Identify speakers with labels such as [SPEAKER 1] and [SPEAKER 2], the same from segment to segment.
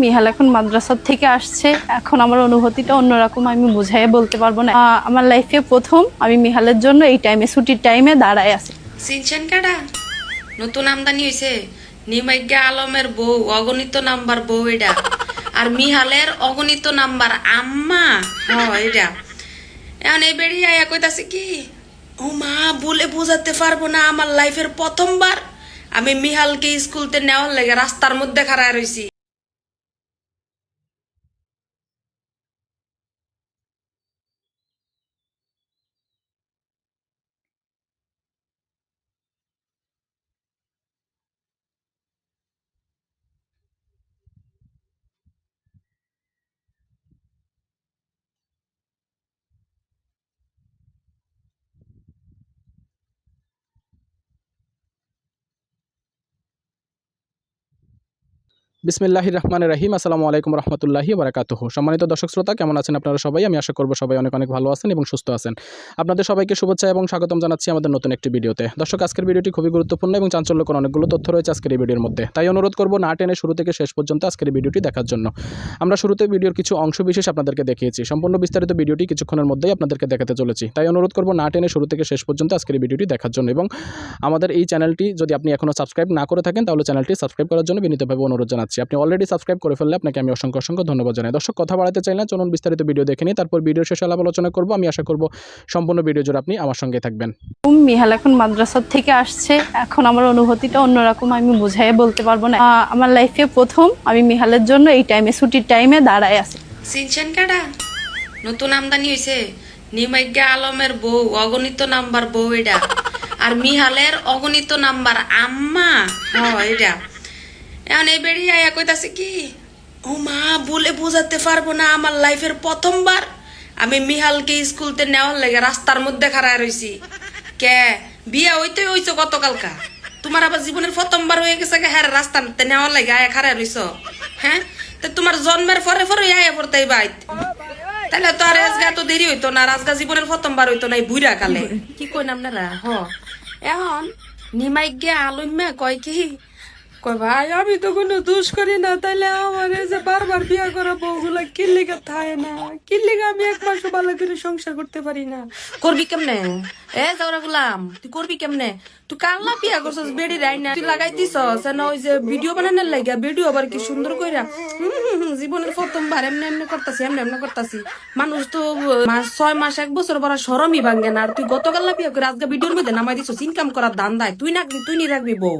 [SPEAKER 1] মিহাল এখন মাদ্রাসার থেকে আসছে। এখন আমার অনুভূতিটা অন্যরকম, আমি বুঝাই বলতে পারব না। আমার লাইফে প্রথম, আমি মিহালের জন্য এই টাইমে ছুটির টাইমে দাঁড়ায় আছি।
[SPEAKER 2] চিনছেন কেডা নতুন আমদানি হয়েছে নিমাইজ্ঞা আলমের বউ, অগণিত নাম্বার বউ এটা। আর মিহালের অগণিত নাম্বার আম্মা। এটা। এখন এই বেরিয়ে আয়া কইতাছে কি, ও মা, বলে বোঝাতে পারব না, আমার লাইফের প্রথমবার আমি মিহালকে স্কুলতে নেওয়ার লেগে রাস্তার মধ্যে খাড়ায় রইছি।
[SPEAKER 3] বিসমিল্লাহ রহমান রাহিম আসসালামু আলাইকুম রহমতুল্লাহি বারাকাতুহ। সম্মানিত দর্শক শ্রোতা, কেমন আছেন আপনারা সবাই? আমি আশা করব সবাই অনেক অনেক ভালো আছেন এবং সুস্থ আছেন। আপনাদের সবাইকে শুভেচ্ছা এবং স্বাগতম জানাচ্ছি আমাদের নতুন একটি ভিডিওতে। দর্শক, আজকের ভিডিওটি খুবই গুরুত্বপূর্ণ এবং চাঞ্চল্যকর অনেকগুলো তথ্য রয়েছে আজকের এই ভিডিওর মধ্যে। তাই অনুরোধ করব না টেনে শুরু থেকে শেষ পর্যন্ত আজকের এই ভিডিওটি দেখার জন্য। আমরা শুরুতে ভিডিওর কিছু অংশ বিশেষ আপনাদেরকে দেখিয়েছি। সম্পূর্ণ বিস্তারিত ভিডিওটি কিছুক্ষণের মধ্যেই আপনাদেরকে দেখাতে চলেছি। তাই অনুরোধ করব না টেনে শুরু থেকে শেষ পর্যন্ত আজকের এই ভিডিওটি দেখার জন্য এবং আমাদের এই চ্যানেলটি যদি আপনি এখনও সাবস্ক্রাইব না করে থাকেন, তাহলে চ্যানেলটি সাবস্ক্রাইব করার জন্য বিনীতভাবে অনুরোধ জানাচ্ছি। আপনি অলরেডি সাবস্ক্রাইব করে ফেললে আপনাকে আমি অসংখ্য অসংখ্য ধন্যবাদ জানাই। দর্শক কথা বাড়াতে চাই না চলুন বিস্তারিত ভিডিও দেখে নিই। তারপর ভিডিও শেষে আলাপ আলোচনা করব। আমি আশা করব সম্পূর্ণ ভিডিও জুড়ে আপনি আমার সঙ্গে থাকবেন।
[SPEAKER 1] মিহাল এখন মাদ্রাসা থেকে আসছে। এখন আমার অনুভূতিটা অন্যরকম আমি বুঝাই বলতে পারব না। আমার লাইফে প্রথম আমি মিহালের জন্য এই টাইমে ছুটির টাইমে দাঁড়ায় আছি।
[SPEAKER 2] চিনছেন নতুন আমদানি হয়েছে নিমাইজ্ঞা আলমের বউ অগণিত নাম্বার বউ এটা। আর মিহালের অগণিত নাম্বার আম্মা। হ এটা। এখন এই বেরিয়ে আয়া কইতাছে কি ও মা বলে বোঝাতে পারব না আমার লাইফের প্রথমবার আমি মিহালকে স্কুলতে নেওয়ার লেগে রাস্তার মধ্যে খাড়ায় রইছি। কে? বিয়া হইতে হইছো গতকালকা। তোমার আবার জীবনের প্রথমবার হয়ে গেছে গে হ্যাঁ রাস্তাতে নেওয়ার লাগে আয়া খাড়ায় রইছ। হ্যাঁ? তো তোমার জন্মের পরে পরে আয়া পড়তে বাইত তাহলে তো আর আজকে এত দেরি হইতো না আজকে জীবনের প্রথমবার হইতো না এই বুড়া কালে। কি কই না আপনারা? হ। এখন নিমাই গে আলম্যা কয় কি কয় ভাই আমি তো কোনো দোষ করি না তাইলে আমার যে বারবার বিয়া করা বউগুলা কিল্লিগা থায় না? কিল্লিগা আমি এক মাসও ভালো করে সংসার করতে পারি না? করবি কেমনে? এ যাওরা গুলাম তুই করবি কেমনে? তুই কাল্লা বিয়া করছস বেড়ি রাই না তুই লাগাই দিছস না ওই যে ভিডিও বানানোর লাগা ভিডিও আবার কি সুন্দর কইরা হুম, হুম, হুম, জীবনের এমনি এমনি করতাছি এমনি এমনি করতাছি। মানুষ তো মাস ছয় মাস এক বছর পর সরমই ভাঙ্গে না আর তুই গতকাল বিয়া করে আজকে ভিডিওর মধ্যে নামাই দিছস ইনকাম করার দান দায় তুই না তুই নি রাখবি বউ?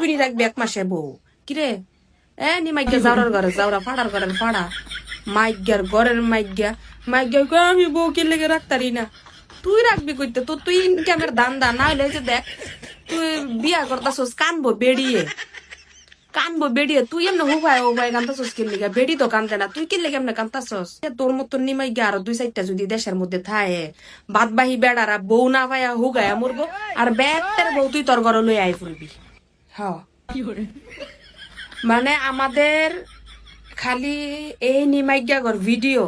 [SPEAKER 2] তুই রাখবি এক মাসে বউ। কিরে এ, নি মাইগ্যা যাওয়ার ঘরে, যাওরা ফাড়ার ঘরের ফাড়া। মাইগ্যার ঘরের মাইগ্যা। মাইগ্যা আমি বউ কে লেগে রাখতারি না। তুই রাখবি কইতে? তো তুই ইনকামের দান দা না এই যে দেখ, তুই বিয়া করতাছস, কানবো বেড়িয়ে। কানবো বেড়িয়ে। তুই এমনি হুবাই হুবাই কান্তাছস কিন লিগা? বেড়ি তো কান্দে না। তুই কিন লেগে এমনি কান্তাছস? এ, তোর মতন নিমাই গিয়ে আরও দুই চারটা যদি দেশের মধ্যে থায়ে। বাদ বাহি বেড়ারা বউ না পাইয়া হুগায়া মরবো। আর ব্যাগটার বউ তুই তোর ঘরে লই আই ফুলবি মানে আমাদের খালি এই নিমাইজ্ঞাগর ভিডিও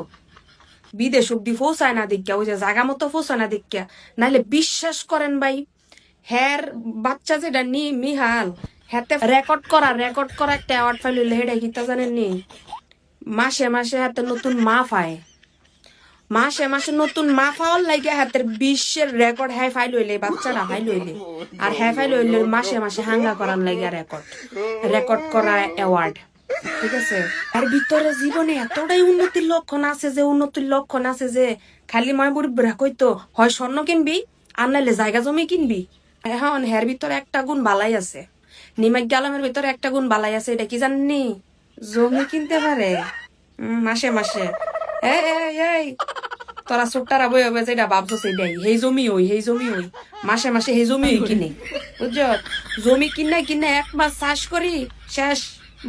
[SPEAKER 2] বিদেশ অব্দি পৌঁছায় না দেখিয়া ওই যে জাগা মতো পৌঁছায় না দেখিয়া। নাহলে বিশ্বাস করেন ভাই হ্যার বাচ্চা যেটা নি মিহাল হাতে রেকর্ড করা রেকর্ড করা একটা অ্যাওয়ার্ড ফাইল হইলে হেডাই কিতা জানেন নি? মাসে মাসে হাতে নতুন মা পায় মাসে মাসে নতুন মা পাওয়ার লাগে, হাতের বিশ্বের রেকর্ড হ্যাঁ ফাইল হইলে বাচ্চারা ফাইল হইলে আর হ্যাঁ ফাইল হইলে মাসে মাসে হাঙ্গা করার লাগে রেকর্ড রেকর্ড করা অ্যাওয়ার্ড ঠিক আছে? আর ভিতরে জীবনে এতটাই উন্নতির লক্ষণ আছে যে, উন্নতির লক্ষণ আছে যে, খালি মায় বুড়ি কইতো, হয় স্বর্ণ কিনবি, আর নাইলে জায়গা জমি কিনবি? এখন হের ভিতরে একটা গুণ বালাই আছে। নিমাক গালামের ভিতরে একটা গুণ বালাই আছে, এটা কি জাননি? জমি কিনতে পারে। মাসে মাসে। এই তোরা বই হবে যেটা ভাবছ জমি ওই জমি ওই মাসে মাসে জমি ওই কিনে। বুঝছ জমি কিনে কিনে এক মাস চাষ করি শেষ।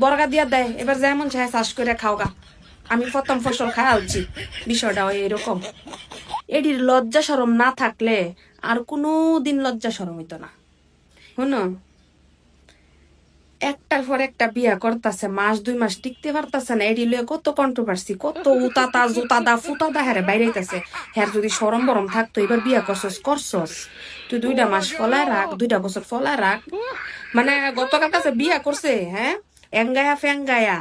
[SPEAKER 2] বর্গা দিয়া দেয় এবার যেমন চাই চাষ করে খাওগা। আমি প্রথম ফসল খাওয়া উচিত বিষয়টা ওই এরকম এটির লজ্জা সরম না থাকলে আর কোনো দিন লজ্জা সরম হইতো না। শুনো? একটার পর একটা বিয়া করতেছে, মাস, দুই মাস টিকতে পারতাছে না। এডি লয়ে কত কন্ট্রোভার্সি কত উতাতা, জুতাদা, ফুতাদা হ্যারে বাইরেইতেছে। হ্যার যদি সরম বরম থাকতো, এবার বিয়া করছস করছস। তুই দুইটা মাস ফলায় রাখ, দুইটা বছর ফলায় রাখ। মানে গতকাল কাছে বিয়া করছে হ্যাঁ? এঙ্গায়া ফেঙ্গায়া।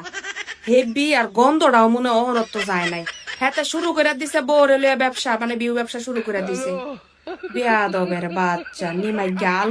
[SPEAKER 2] হেভি আর গন্ধটাও মনে অহরত্ব যায় নাই। হ্যাঁ শুরু করে দিছে বউরে লিয়া ব্যবসা মানে বিউ ব্যবসা শুরু করে দিছে। বিয়া দবের বাচ্চা নিমাই গেল